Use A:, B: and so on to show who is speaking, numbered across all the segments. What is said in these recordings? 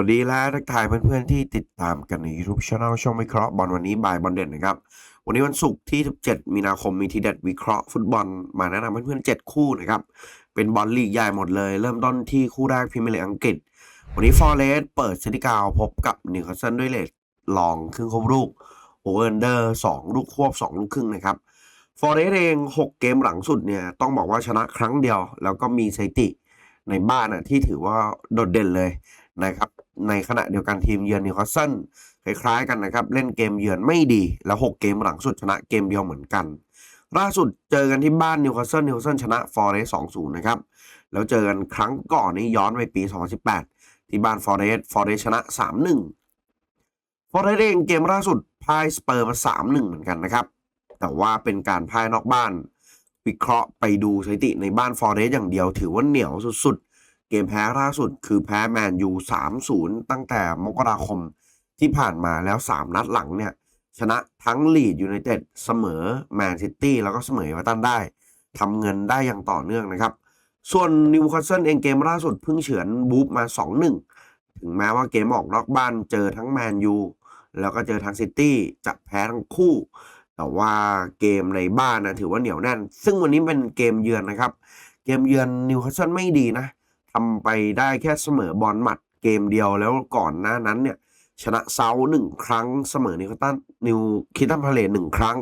A: วัสดีและทักทายเพื่อนๆที่ติดตามกันใน YouTube Channel ช่องวิเคราะห์บอลวันนี้บ่ายบอลเด่นนะครับ วันนี้วันศุกร์ที่ 17 มีนาคมมีทีเด็ดวิเคราะห์ฟุตบอลมาแนะนำเพื่อนๆ7คู่นะครับ เป็นบอลลีกใหญ่หมดเลย เริ่มต้นที่คู่แรกพรีเมียร์ลีกอังกฤษ วันนี้ฟอร์เรสเปิดเซิติกาวพบกับนิวคาสเซิลด้วยเลทลองครึ่งครบลูกโอเวอร์เดอร์2ลูกควบ 2 ลูกครึ่งนะครับฟอร์เรสเอง 6 เกมหลังสุดเนี่ยต้องบอกว่าชนะครั้งเดียว แล้วก็มีสถิติในบ้านอะที่ถือว่าโดดเด่นเลยนะครับ ในขณะเดียวกันทีมเยือนนิวคาสเซิลคล้ายๆกันนะครับ เล่นเกมเยือนไม่ดี แล้ว 6 เกมหลังสุดชนะเกมเดียวเหมือนกัน ล่าสุดเจอกันที่บ้านนิวคาสเซิลนิวคาสเซิลชนะฟอร์เรส2-0นะครับ แล้วเจอกันครั้งก่อนนี้ย้อนไปปี 2018 ที่บ้านฟอร์เรสฟอร์เรสชนะ 3-1 ฟอร์เรสเองเกมล่าสุดพ่ายสเปอร์มา 3-1 เหมือนกันนะครับ แต่ว่าเป็นการพ่ายนอกบ้าน วิเคราะห์ไปดูสถิติในบ้านฟอร์เรสอย่างเดียวถือว่าเหนียวสุดๆ เกมแพ้ล่าสุดคือแพ้แมนยู3-0 ตั้งแต่มกราคมที่ผ่านมาแล้ว 3 นัดหลังเนี่ย ชนะทั้งลีดยูไนเต็ดเสมอแมนซิตี้แล้วก็เสมอเอเวอร์ตันได้ทำเงินได้อย่างต่อเนื่องนะครับ ส่วนนิวคาสเซิลเองเกมล่าสุดเพิ่งเฉือนบูฟมา 2-1 ถึงแม้ว่าเกมออกนอกบ้านเจอทั้งแมนยูแล้วก็เจอทั้งซิตี้จะแพ้ทั้งคู่ แต่ว่าเกมในบ้านนะถือว่าเหนียวแน่น ซึ่งวันนี้เป็นเกมเยือนนะครับ เกมเยือนนิวคาสเซิลไม่ดีนะ ทำไปได้แค่เสมอบอลหมัดเกมเดียวแล้วก่อนหน้านั้นเนี่ยชนะเซาหนึ่งครั้งเสมอนิวคาสตันนิวคิตันพาเลตหนึ่งครั้ง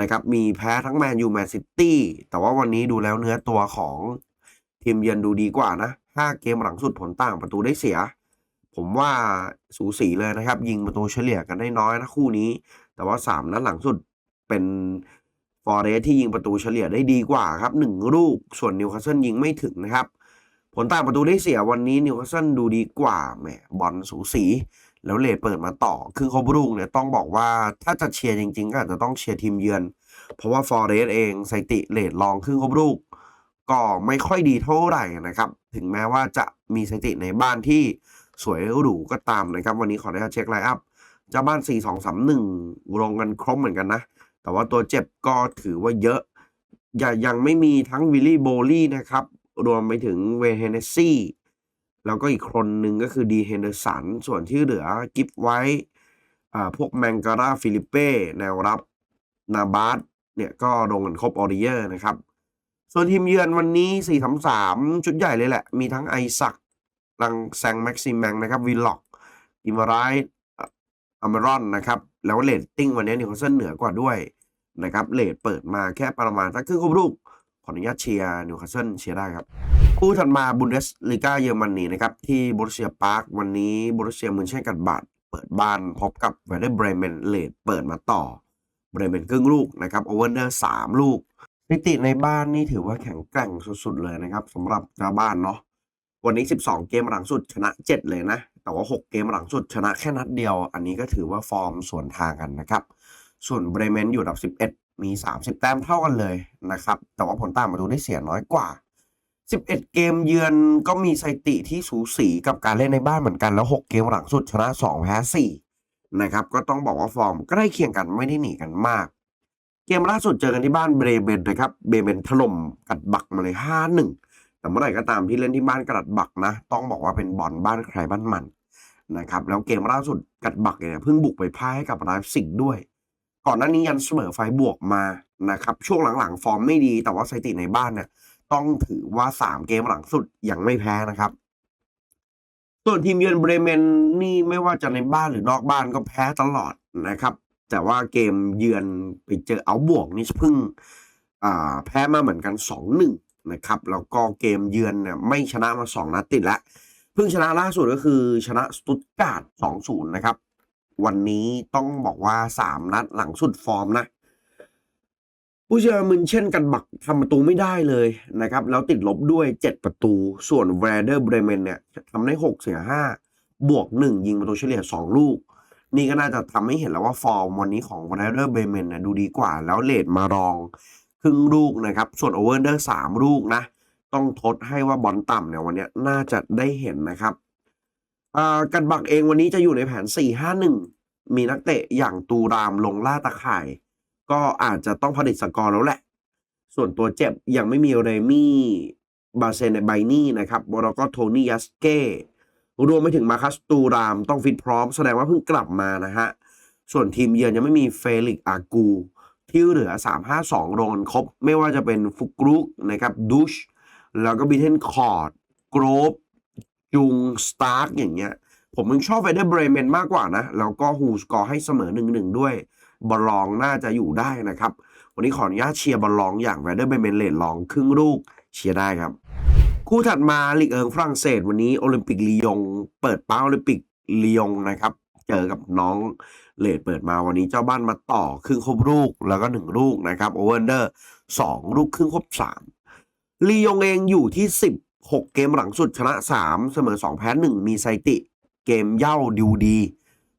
A: นะครับมีแพ้ทั้งแมนยูแมนซิตี้แต่ว่าวันนี้ดูแล้วเนื้อตัวของทีมเยือนดูดีกว่านะห้าเกมหลังสุดผลต่างประตูได้เสีย ผมว่าสูสีเลยนะครับ ยิงประตูเฉลี่ยกันได้น้อยนะคู่นี้ แต่ว่าสามนัดหลังสุดเป็นฟอร์เรสที่ยิงประตูเฉลี่ยได้ดีกว่าครับหนึ่งลูกส่วนนิวคาสเซิลยิงไม่ถึงนะครับ ผลต่างประตูได้เสียวันนี้นิวคาสเซิลดูดีกว่าแหมบอลสูสี แล้วเลดเปิดมาต่อ คือคบลูกเนี่ยต้องบอกว่าถ้าจะเชียร์จริง ๆ ก็อาจจะต้องเชียร์ทีมเยือน เพราะว่าฟอร์เรสเองสติเลดลองครึ่งคบลูกก็ไม่ค่อยดีเท่าไหร่นะครับ ถึงแม้ว่าจะมีสติในบ้านที่สวยหรูก็ตามนะครับ วันนี้ขออนุญาตเช็คไลน์อัพเจ้าบ้าน 4 2 3 1ลงกันครบเหมือนกันนะ แต่ว่าตัวเจ็บก็ถือว่าเยอะอย่ายังไม่มีทั้งวิลลี่โบลี่นะครับ รวมไปถึงเวเฮเนซี่ แล้วก็อีกคนหนึ่งก็คือดีเฮนเดอร์สัน ส่วนที่เหลือกิฟไว้าพวกแมงการาฟิลิเป้ แนวรับนาบาสเนี่ยก็ลงกันครบออริเยอร์นะครับ ส่วนทีมเยือนวันนี้ 4 3 3 ชุดใหญ่เลยแหละ มีทั้งไอซักลังแซงแม็กซิมแมงนะครับวิลล็อกกิมารายอัมรอนนะครับ แล้วเลตติ้งวันนี้นิวคาสเซิลเหนือกว่าด้วยนะครับเลทเปิดมาแค่ประมาณสักครึ่งครบลูก ออนุญาตเชียร์นิวคาสเซิลเชียร์ได้ครับ คู่ถัดมาบุนเดสลีกาเยอรมนีนะครับ ที่บรูเซียปาร์ควันนี้บรูเซียมุนเช่นกัดบาดเปิดบ้านพบกับเวเดอร์เบรเมนเลดเปิดมาต่อเบรเมนครึ่งลูกนะครับโอเวอร์เดอร์สามลูกสถิติในบ้านนี่ถือว่าแข็งแกร่งสุดๆเลยนะครับสำหรับเจ้าบ้านเนาะวันนี้ 12 เกมหลังสุดชนะ 7 เลยนะ แต่ว่า 6 เกมหลังสุดชนะแค่นัดเดียว อันนี้ก็ถือว่าฟอร์มส่วนทางกันนะครับ ส่วนเบรเมนอยู่อันดับ 11 มี 30 แต้มเท่ากันเลยนะครับ แต่ว่าผลต่างประตูได้เสียน้อยกว่า 11 เกมเยือนก็มีสถิติที่สูสีกับการเล่นในบ้านเหมือนกันแล้ว 6 เกมหลังสุดชนะ 2 แพ้ 4 นะครับ ก็ต้องบอกว่าฟอร์มใกล้เคียงกันไม่ได้หนีกันมาก เกมล่าสุดเจอกันที่บ้านเบรเมนนะครับ เบรเมนถล่มกัดบักมาเลย 5-1 แต่เมื่อไหร่ก็ตามที่เล่นที่บ้านกัดบักนะ ต้องบอกว่าเป็นบอลบ้านใครบ้านมันนะครับ แล้วเกมล่าสุดกัดบักเนี่ยเพิ่งบุกไปพ่ายให้กับไลฟ์ซิกด้วย ก่อนหน้านี้ยันเสมอไฟบวกมานะครับช่วงหลังๆ ฟอร์มไม่ดีแต่ว่าสถิติในบ้านเนี่ยต้องถือว่า 3 เกมหลังสุดยังไม่แพ้นะครับ ส่วนทีมเยือนเบรเมนนี่ไม่ว่าจะในบ้านหรือนอกบ้านก็แพ้ตลอดนะครับ แต่ว่าเกมเยือนไปเจอเอาบวกนี่เพิ่งแพ้มาเหมือนกัน 2-1นะครับแล้วก็เกมเยือนเนี่ยไม่ชนะมา 2 นัดติดแล้วเพิ่งชนะล่าสุดก็คือชนะสตุตการ์ด2-0นะครับ วันนี้ต้องบอกว่า3นัดหลังสุดฟอร์มนะ ผู้เชื่อมึนเช่นกันบักทำประตูไม่ได้เลยนะครับ แล้วติดลบด้วย 7 ประตู ส่วนแวร์เดอร์เบรเมนเนี่ยทำได้6เสีย5บวก 1 ยิงประตูเฉลี่ย 2 ลูก นี่ก็น่าจะทำให้เห็นแล้วว่าฟอร์มวันนี้ของแวร์เดอร์เบรเมนเนี่ยดูดีกว่า แล้วเลดมารองครึ่งลูกนะครับ ส่วนโอเวอร์เดอร์สามลูกนะ ต้องทดให้ว่าบอลต่ำเนี่ยวันนี้น่าจะได้เห็นนะครับ กันบักเองวันนี้จะอยู่ในแผน 4-5-1 มีนักเตะอย่างตูรามลงล่าตะข่าย ก็อาจจะต้องผลิตสกอร์แล้วแหละ ส่วนตัวเจ็บยังไม่มีเรมี่บาเซเนไบนี่นะครับแล้วก็โทนี่ยัสเก้รวมไปถึงมาคัสตูรามต้องฟิตพร้อมแสดงว่าเพิ่งกลับมานะฮะ ส่วนทีมเยือนยังไม่มีเฟลิกอากู ที่เหลือ 3-5-2 โรงกันครบ ไม่ว่าจะเป็นฟุกรุกนะครับดุชแล้วก็บิเทนคอร์ดโกรบ จุงสตาร์กอย่างเงี้ย ผมยังชอบไฟเดอร์เบรเมนมากกว่านะ แล้วก็ฮูสกอร์ให้เสมอ1-1ด้วย บอลลองน่าจะอยู่ได้นะครับ วันนี้ขออนุญาตเชียร์บอลลองอย่างไฟเดอร์เบรเมนเลดลองครึ่งลูกเชียร์ได้ครับ คู่ถัดมาลีกเอิงฝรั่งเศส วันนี้โอลิมปิกลียง เปิดเป้าโอลิมปิกลียงนะครับเจอกับน้องเลดเปิดมาวันนี้เจ้าบ้านมาต่อครึ่งครบลูกแล้วก็หนึ่งลูกนะครับโอเวอร์เดอร์สองลูกครึ่งครบสามลียงเองอยู่ที่สิ บหกเกมหลังสุดชนะสามเสมอสองแพ้หนึ่งมีไซติ เกมเย่าดิวดี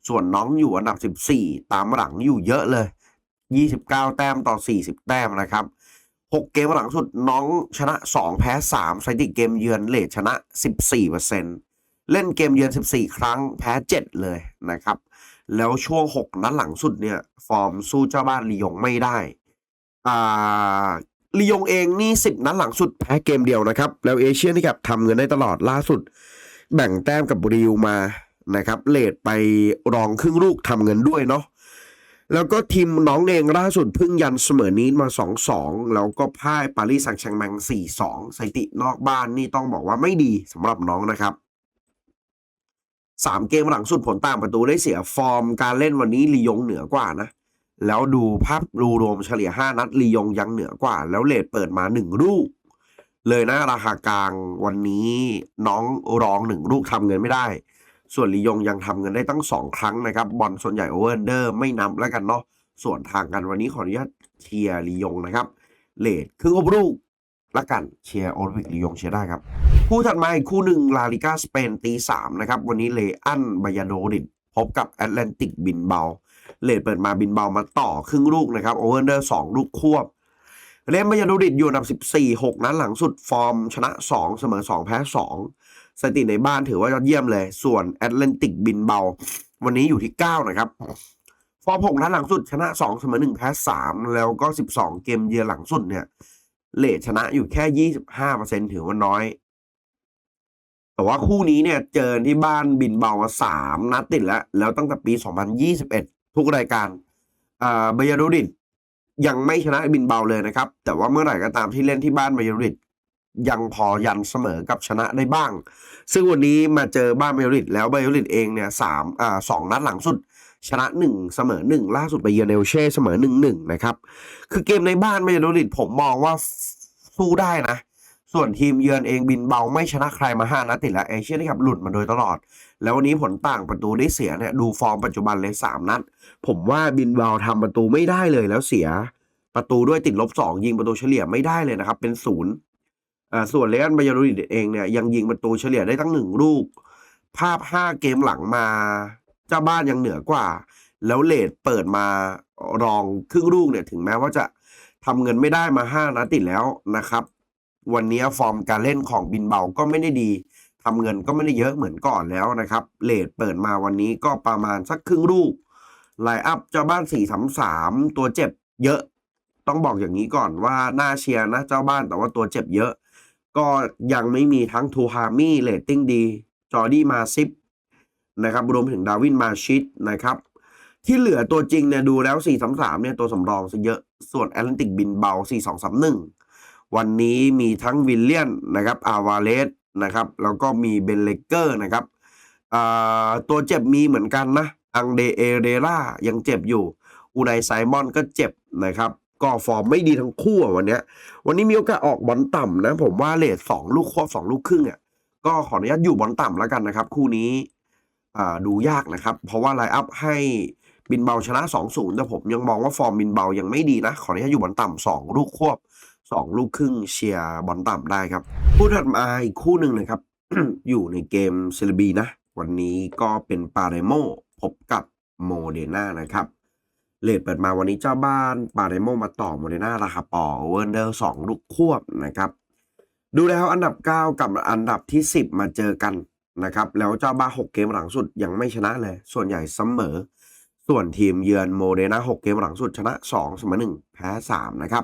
A: ส่วนน้องอยู่อันดับสิบสี่ตามหลังอยู่เยอะเลยยี่สิบเก้าแต้มต่อสี่สิบแต้มนะครับหกเกมหลังสุดน้องชนะสองแพ้สามสถิติเกมเยือนเลทชนะสิบสี่เปอร์เซ็นเล่นเกมเยือนสิบสี่ครั้งแพ้เจ็ดเลยนะครับ แล้วช่วงหกนัดหลังสุดเนี่ย ฟอร์มสู้เจ้าบ้านลียงไม่ได้ อ่า ลียงเองนี่สิบนัดหลังสุดแพ้เกมเดียวนะครับ แล้วเอเชียนี่กับทำเงินได้ตลอดล่าสุด แบ่งแต้มกับริวมานะครับเลทไปรองครึ่งลูกทำเงินด้วยเนาะแล้วก็ทีมน้องเองล่าสุดเพิ่งยันเสมอนี้มา 2-2 แล้วก็พ่ายปารีสแซงต์แชงแมง 4-2สถิตินอกบ้านนี่ต้องบอกว่าไม่ดีสำหรับน้องนะครับ 3 เกมหลังสุดผลต่างประตูได้เสียฟอร์มการเล่นวันนี้ลียงเหนือกว่านะ แล้วดูภาพดูรวมเฉลี่ย 5 นัดลียงยังเหนือกว่า แล้วเลทเปิดมา 1 ลูก เลยนะราคากลางวันนี้น้องรอง1ลูกทำเงินไม่ได้ ส่วนลียงยังทำเงินได้ตั้ง 2 ครั้งนะครับ บอลส่วนใหญ่โอเวอร์เดอร์ไม่นับแล้วกันเนาะส่วนทางกันวันนี้ขออนุญาตเชียร์ลียงนะครับเลดครึ่งครบลูกละกันเชียร์โอลิมปิกลียงเชียร์ได้ครับ คู่ถัดมาอีกคู่หนึ่งลาลิกาสเปนตีสามนะครับ วันนี้เลอันบายาโดริดพบกับแอตแลนติกบินเบา เลดเปิดมาบินเบามาต่อครึ่งลูกนะครับโอเวอร์เดอร์สองลูกควบเรอัลบายาโดริดอยู่อันดับ 14 6 นัดหลังสุดฟอร์ม ชนะ 2 เสมอ 2 แพ้ 2 สถิติในบ้านถือว่ายอดเยี่ยมเลย ส่วนแอตแลนติกบินเบา วันนี้อยู่ที่ 9 นะครับ ฟอร์ม6นัดหลังสุดชนะ 2 เสมอ 1 แพ้ 3 แล้วก็ 12 เกมเยือนหลังสุดเนี่ย เลทชนะอยู่แค่ 25%ถือว่าน้อย แต่ว่าคู่นี้เนี่ยเจอที่บ้านบินเบามาสามนัดติดแล้ว แล้วตั้งแต่ปี 2021 ทุกรายการอ่าบยาโดริดยังไม่ชนะบินเบาเลยนะครับ แต่ว่าเมื่อไหร่ก็ตามที่เล่นที่บ้านเบยาโดริดยังพอยันเสมอกับชนะได้บ้าง ซึ่งวันนี้มาเจอบ้านเบยาโดริดแล้วเบยาโดริดเองเนี่ยสามอ่าสองนัดหลังสุดชนะหนึ่งเสมอหนึ่งล่าสุดไปเยือนเอลเช่เสมอหนึ่งหนึ่งนะครับ คือเกมในบ้านเบยาโดริดผมมองว่าสู้ได้นะ ส่วนทีมเยือนเองบินเบาไม่ชนะใครมาห้านัดติดแล้วเอเชียนี่ครับหลุดมาโดยตลอด แล้ววันนี้ผลต่างประตูได้เสียเนี่ยดูฟอร์มปัจจุบันเลยสามนัด ผมว่าบินเบาทำประตูไม่ได้เลยแล้วเสีย ประตูด้วยติดลบสองยิงประตูเฉลี่ยไม่ได้เลยนะครับ เป็นศูนย์อ่าส่วนเลอันบายาโดริดเองเนี่ยยังยิงประตูเฉลี่ยได้ตั้งหนึ่งลูก ภาพห้าเกมหลังมา เจ้าบ้านยังเหนือกว่า แล้วเลดเปิดมารองครึ่งลูกเนี่ยถึงแม้ว่าจะทำเงินไม่ได้มาห้านัดติดแล้วนะครับ วันนี้ฟอร์มการเล่นของบินเบาก็ไม่ได้ดีทำเงินก็ไม่ได้เยอะเหมือนก่อนแล้วนะครับเลดเปิดมาวันนี้ก็ประมาณสักครึ่งลูกไลอัพเจ้าบ้านสี่สามสามตัวเจ็บเยอะ ต้องบอกอย่างนี้ก่อนว่าน่าเชียร์นะเจ้าบ้านแต่ว่าตัวเจ็บเยอะ ก็ยังไม่มีทั้งทูฮามี่เลตติ้งดีจอร์ดี้มาซิปนะครับรวมถึงดาวินมาชิดนะครับ ที่เหลือตัวจริงเนี่ยดูแล้ว 4-3-3เนี่ยตัวสำรองซะเยอะ ส่วนแอตแลนติกบินเบา 4-2-3-1 วันนี้มีทั้งวิลเลียนนะครับอาวาเลสนะครับ แล้วก็มีเบนเลเกอร์นะครับตัวเจ็บมีเหมือนกันนะ อังเดเอเรรายังเจ็บอยู่ อูไนไซมอนก็เจ็บนะครับ ก็ฟอร์มไม่ดีทั้งคู่วันนี้ วันนี้มีโอกาสออกบอลต่ำนะ ผมว่าเลทสองลูกควบสองลูกครึ่งอะ ก็ขออนุญาตอยู่บอลต่ำแล้วกันนะครับ คู่นี้ดูยากนะครับ เพราะว่าไลน์อัพให้บินเบาชนะ 2-0แต่ผมยังมองว่าฟอร์มบินเบายังไม่ดีนะ ขออนุญาตอยู่บอลต่ำสองลูกควบ สองลูกครึ่งเชียร์บอลต่ำได้ครับคู่ถัดมาอีกคู่หนึ่งนะครับ อยู่ในเกมเซเลบีนะ วันนี้ก็เป็นปาเรโมพบกับโมเดนานะครับเลทเปิดมาวันนี้เจ้าบ้านปาเรโมมาต่อโมเดนาราคาปอเวอร์เดอร์สองลูกควบนะครับดูแล้วอันดับ 9 กับอันดับที่ 10 มาเจอกันนะครับ แล้วเจ้าบ้า 6 เกมหลังสุดยังไม่ชนะเลย ส่วนใหญ่เสมอ ส่วนทีมเยือนโมเดนา6 เกมหลังสุดชนะ 2 เสมอ1แพ้ 3 นะครับ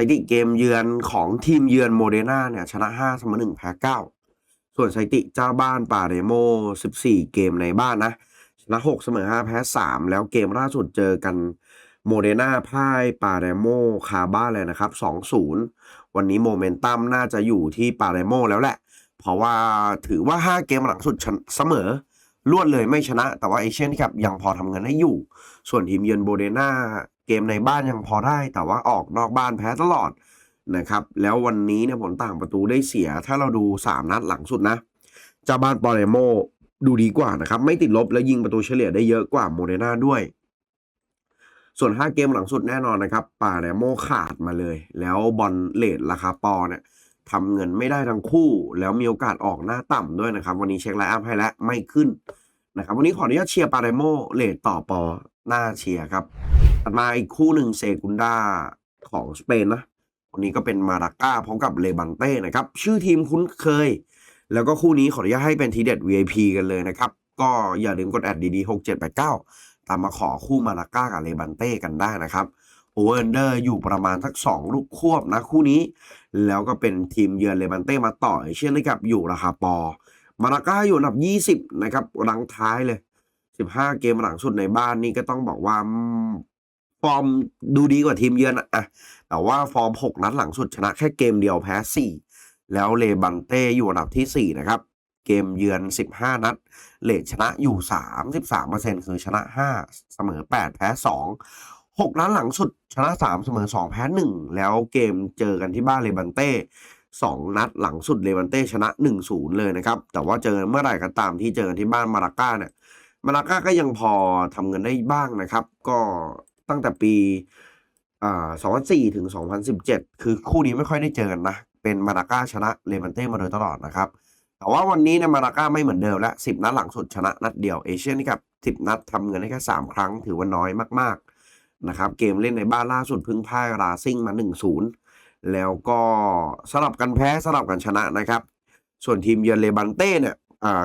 A: สถิติเกมเยือนของทีมเยือนโมเดนาเนี่ยชนะ5เสมอ1แพ้9ส่วนสถิติเจ้าบ้านปาเรโม 14 เกมในบ้านนะ ชนะ6เสมอ5แพ้3แล้วเกมล่าสุดเจอกันโมเดนาพ่ายปาเรโมคาบ้านเลยนะครับ 2-0 วันนี้โมเมนตัมน่าจะอยู่ที่ปาเรโมแล้วแหละ เพราะว่าถือว่า 5 เกมหลังสุดเสมอรวดเลยไม่ชนะ แต่ว่าเอเชียนครับยังพอทำเงินได้อยู่ ส่วนทีมเยือนโบเดนา เกมในบ้านยังพอได้แต่ว่าออกนอกบ้านแพ้ตลอดนะครับ แล้ววันนี้เนี่ยผลต่างประตูได้เสีย ถ้าเราดู 3 นัดหลังสุดนะเจ้าบ้านปาเรโมดูดีกว่านะครับ ไม่ติดลบและยิงประตูเฉลี่ยได้เยอะกว่าโมเดนาด้วย ส่วน 5 เกมหลังสุดแน่นอนนะครับปาเรโมขาดมาเลย แล้วบอลเลทราคาปอเนี่ยทำเงินไม่ได้ทั้งคู่ แล้วมีโอกาสออกหน้าต่ำด้วยนะครับ วันนี้เช็คไลน์อัพให้แล้วไม่ขึ้นนะครับวันนี้ขออนุญาตเชียร์ปาเรโมเลทต่อปอหน้าเชียร์ครับ ถัดมาอีกคู่หนึ่งเซกุนดาของสเปนนะวันนี้ก็เป็นมาราก้าพร้อมกับเลบันเต้นะครับ ชื่อทีมคุ้นเคย แล้วก็คู่นี้ขออนุญาตให้เป็นทีเด็ด VIP กันเลยนะครับ ก็อย่าลืมกดแอดดีๆ6 7 8 9ตามมาขอคู่มาราก้ากับเลบันเต้กันได้นะครับโอเวอร์เดอร์อยู่ประมาณสัก2ลูกควบนะคู่นี้ แล้วก็เป็นทีมเยือนเลบันเต้มาต่อเช่นนะครับอยู่ราคาปอ มาราก้าอยู่อันดับ 20 นะครับรังท้ายเลย 15 เกมหลังสุดในบ้านนี่ก็ต้องบอกว่า ฟอร์มดูดีกว่าทีมเยือนอะแต่ว่าฟอร์ม 6 นัดหลังสุดชนะแค่เกมเดียวแพ้ 4 แล้วเลบันเต้อยู่อันดับที่ 4 นะครับ เกมเยือน 15 นัด เลทชนะอยู่ 33%คือชนะ 5 เสมอ 8 แพ้ 2 6 นัดหลังสุดชนะ 3 เสมอ 2 แพ้ 1 แล้วเกมเจอกันที่บ้านเลบันเต้2นัดหลังสุดเลบันเต้ชนะ 1-0 เลยนะครับ แต่ว่าเจอเมื่อไหร่ก็ตามที่เจอกันที่บ้านมาราก้าเนี่ยมาราก้าก็ยังพอทำเงินได้บ้างนะครับ ก็ ตั้งแต่ปีอ่า2004ถึง 2017 คือคู่นี้ไม่ค่อยได้เจอกันนะ เป็นมาราก้าชนะเลบันเต้มาโดยตลอดนะครับ แต่ว่าวันนี้เนี่ยมาราก้าไม่เหมือนเดิมแล้ว10 นัดหลังสุดชนะนัดเดียวเอเชียนนี่ครับ 10 นัดทำเงินได้แค่3 ครั้งถือว่าน้อยมากๆนะครับ เกมเล่นในบ้านล่าสุดพึ่งพ่ายราซิ่งมา 1-0 แล้วก็สลับกันแพ้สลับกันชนะนะครับ ส่วนทีมเยือนเลบันเต้เนี่ย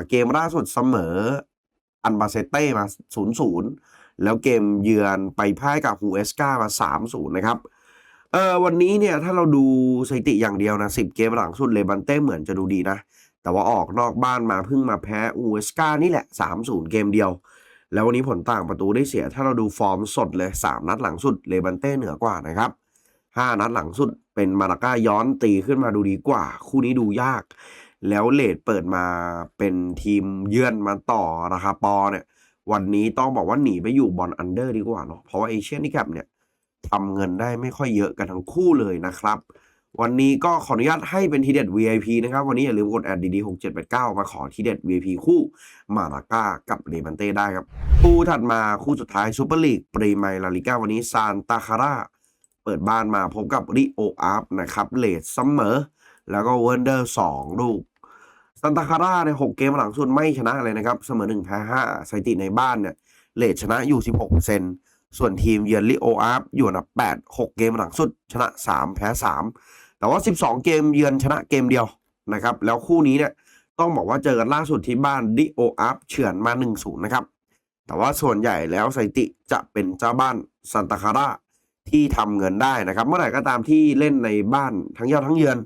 A: เกมล่าสุดเสมออันบาเซเต้มา 0-0 แล้วเกมเยือนไปพ่ายกับฮูเอสกามา3-0นะครับเออวันนี้เนี่ยถ้าเราดูสถิติอย่างเดียวนะ10เกมหลังสุดเลบันเต้เหมือนจะดูดีนะ แต่ว่าออกนอกบ้านมาเพิ่งมาแพ้อูเอสกานี่แหละ 3-0 เกมเดียว แล้ววันนี้ผลต่างประตูได้เสีย ถ้าเราดูฟอร์มสดเลย 3 นัดหลังสุดเลบันเต้เหนือกว่านะครับ 5 นัดหลังสุดเป็นมาราก้าย้อนตีขึ้นมาดูดีกว่า คู่นี้ดูยาก แล้วเลดเปิดมาเป็นทีมเยือนมาต่อราคาปอเนี่ย วันนี้ต้องบอกว่าหนีไปอยู่บอลอันเดอร์ดีกว่าเนาะเพราะว่าเอเชียนนี่แคปเนี่ยทำเงินได้ไม่ค่อยเยอะกันทั้งคู่เลยนะครับ วันนี้ก็ขออนุญาตให้เป็นทีเด็ด VIP นะครับ วันนี้อย่าลืมกดแอดดีๆ6 7 8 9มาขอทีเด็ด VIP คู่มาลาก้ากับเลบันเต้ได้ครับ คู่ถัดมาคู่สุดท้ายซูเปอร์ลีกปรีไมลาลิก้าวันนี้ซานตาคาร่าเปิดบ้านมาพบกับริโออาร์ฟนะครับเลดเสมอ แล้วก็เวนเดอร์สองลูก ซันตาคาร่าในหกเกมหลังสุดไม่ชนะเลยนะครับ เสมอหนึ่งแพ้ห้าสถิติในบ้านเนี่ยเลทชนะอยู่ 16%ส่วนทีมเยือนลิโออาร์ฟอยู่อันดับ8 6 เกมหลังสุดชนะ 3 แพ้ 3 แต่ว่า 12 เกมเยือนชนะเกมเดียวนะครับ แล้วคู่นี้เนี่ยต้องบอกว่าเจอกันล่าสุดที่บ้านลิโออาร์ฟเฉือนมา 1-0 นะครับ แต่ว่าส่วนใหญ่แล้วสถิติจะเป็นเจ้าบ้านซันตาคาร่าที่ทำเงินได้นะครับ เมื่อไหร่ก็ตามที่เล่นในบ้านทั้งเย้าทั้งเยือน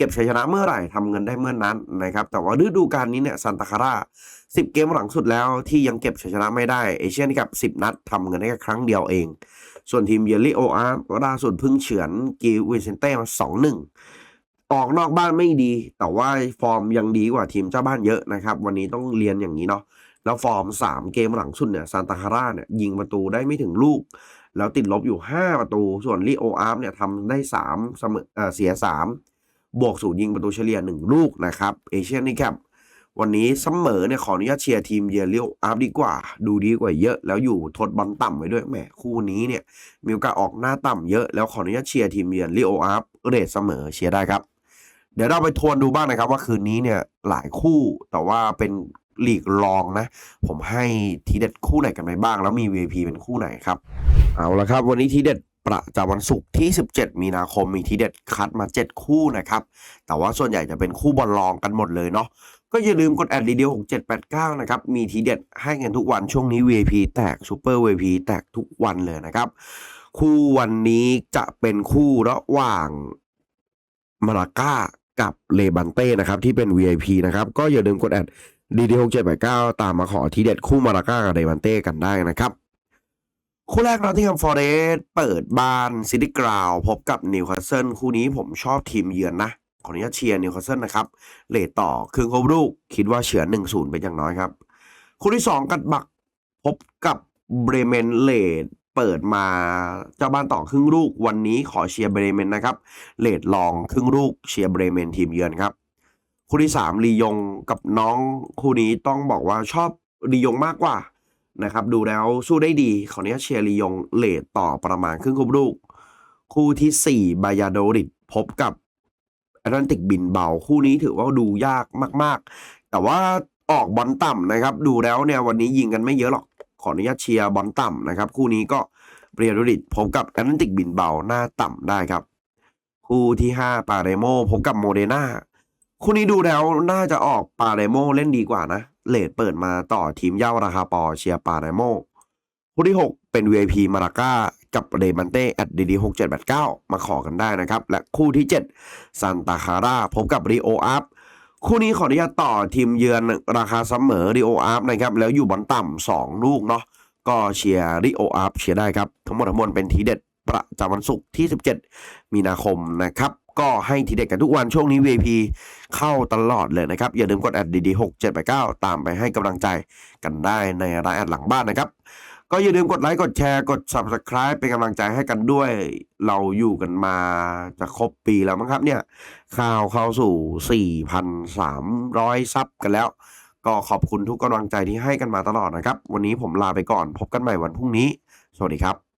A: เก็บชัยชนะเมื่อไหร่ทำเงินได้เมื่อนนั้นนะครับ แต่ว่าฤดูกาลนี้เนี่ยซันตาคาร่า10 เกมหลังสุดแล้วที่ยังเก็บชัยชนะไม่ได้เอเชียนกับ 10 นัดทำเงินได้แค่ครั้งเดียวเอง ส่วนทีมเยลลี่โออาร์ล่าสุดพิ่งเฉือนกิวินเซนเต้มา2-1 ออกนอกบ้านไม่ดี แต่ว่าฟอร์มยังดีกว่าทีมเจ้าบ้านเยอะนะครับ วันนี้ต้องเรียนอย่างนี้เนาะแล้วฟอร์ม 3 เกมหลังสุดเนี่ยซันตาคาร่าเนี่ยยิงประตูได้ไม่ถึงลูก แล้วติดลบอยู่ 5 ประตู ส่วนลิโออาร์มเนี่ยทำได้ 3 เสมเอ่อเสีย 3 บวกศูนย์ยิงประตูเฉลี่ย 1 ลูกนะครับเอเชียนนี่ครับวันนี้เสมอเนี่ยขออนุญาตเชียร์ทีมเยลิโออาร์ดีกว่า ดูดีกว่าเยอะ แล้วอยู่ทดบอลต่ำไว้ด้วยแหมคู่นี้เนี่ยมีโอกาสออกหน้าต่ำเยอะแล้วขออนุญาตเชียร์ทีมเยลิโออาร์เรทเสมอเชียร์ได้ครับเดี๋ยวเราไปทวนดูบ้างนะครับ ว่าคืนนี้เนี่ยหลายคู่แต่ว่าเป็นหลีกรองนะ ผมให้ทีเด็ดคู่ไหนกันไปบ้าง แล้วมี VIP เป็นคู่ไหนครับ เอาละครับ วันนี้ทีเด็ด ประจำวันศุกร์ที่ 17 มีนาคมมีทีเด็ดคัดมา 7 คู่นะครับ แต่ว่าส่วนใหญ่จะเป็นคู่บอลรองกันหมดเลยเนาะก็อย่าลืมกดแอดดีเดียว6789 นะครับ มีทีเด็ดให้กันทุกวันช่วงนี้ VIP แตกซูเปอร์ VIP แตกทุกวันเลยนะครับ คู่วันนี้จะเป็นคู่ระหว่างมาราก้ากับเลบันเต้นะครับ ที่เป็น VIP นะครับ ก็อย่าลืมกดแอด DD6789 ตามมาขอทีเด็ดคู่มาราก้ากับเลบันเต้กันได้นะครับ คู่แรกนอตติงแฮมฟอร์เรสเปิดบ้านซิตี้กราวพบกับนิวคาสเซิลคู่นี้ผมชอบทีมเยือนนะขออนุญาตเชียร์นิวคาสเซิลนะครับเลทต่อครึ่งครบลูกคิดว่าเฉือนหนึ่งศูนย์เป็นอย่างน้อยครับ คู่ที่สองกัดบักพบกับเบรเมนเลดเปิดมาเจ้าบ้านต่อครึ่งลูกวันนี้ขอเชียร์เบรเมนนะครับเลดลองครึ่งลูกเชียร์เบรเมนทีมเยือนครับ คู่ที่สามลียงกับน้องคู่นี้ต้องบอกว่าชอบลียงมากกว่า นะครับดูแล้วสู้ได้ดีขออนุญาตเชียร์ลียงเลดต่อประมาณครึ่งครบลูก คู่ที่สี่บายาโดริดพบกับแอตแลนติกบินเบา คู่นี้ถือว่าดูยากมาก ๆ แต่ว่าออกบอลต่ำนะครับ ดูแล้วเนี่ยวันนี้ยิงกันไม่เยอะหรอก ขออนุญาตเชียร์บอลต่ำนะครับ คู่นี้ก็เบียโดริดพบกับแอตแลนติกบินเบาหน้าต่ำได้ครับ คู่ที่ห้าปาเรโมพบกับโมเดนาคู่นี้ดูแล้วน่าจะออกปาเรโมเล่นดีกว่านะ เลดเปิดมาต่อทีมเย่าราคาปอเชียร์ปาเรโมคู่ที่ 6 เป็น VIP มาราก้ากับเรมันเต้แอดดีดีหกเจ็ดแปดเก้ามาขอกันได้นะครับ และคู่ที่ 7 ซันตาคาร่าพบกับริโออัพคู่นี้ขออนุญาตต่อทีมเยือนราคาเสมอริโออัพนะครับ แล้วอยู่บอลต่ำสองลูกเนาะก็เชียร์ริโออัพเชียร์ได้ครับ ทั้งหมดทั้งมวลเป็นทีเด็ดประจำวันศุกร์ที่ 17 มีนาคมนะครับ ก็ให้ทีเด็ดกันทุกวันช่วงนี้ VIP เข้าตลอดเลยนะครับ อย่าลืมกดแอดดีดีหกเจ็ดแปดเก้าตามไปให้กำลังใจกันได้ในรายแอดหลังบ้านนะครับ ก็อย่าลืมกดไลค์กดแชร์กด subscribe เป็นกำลังใจให้กันด้วย เราอยู่กันมาจะครบปีแล้วมั้งครับเนี่ยข่าวเข้าสู่ 4,300 ซับกันแล้ว ก็ขอบคุณทุกกำลังใจที่ให้กันมาตลอดนะครับ วันนี้ผมลาไปก่อนพบกันใหม่วันพรุ่งนี้ สวัสดีครับ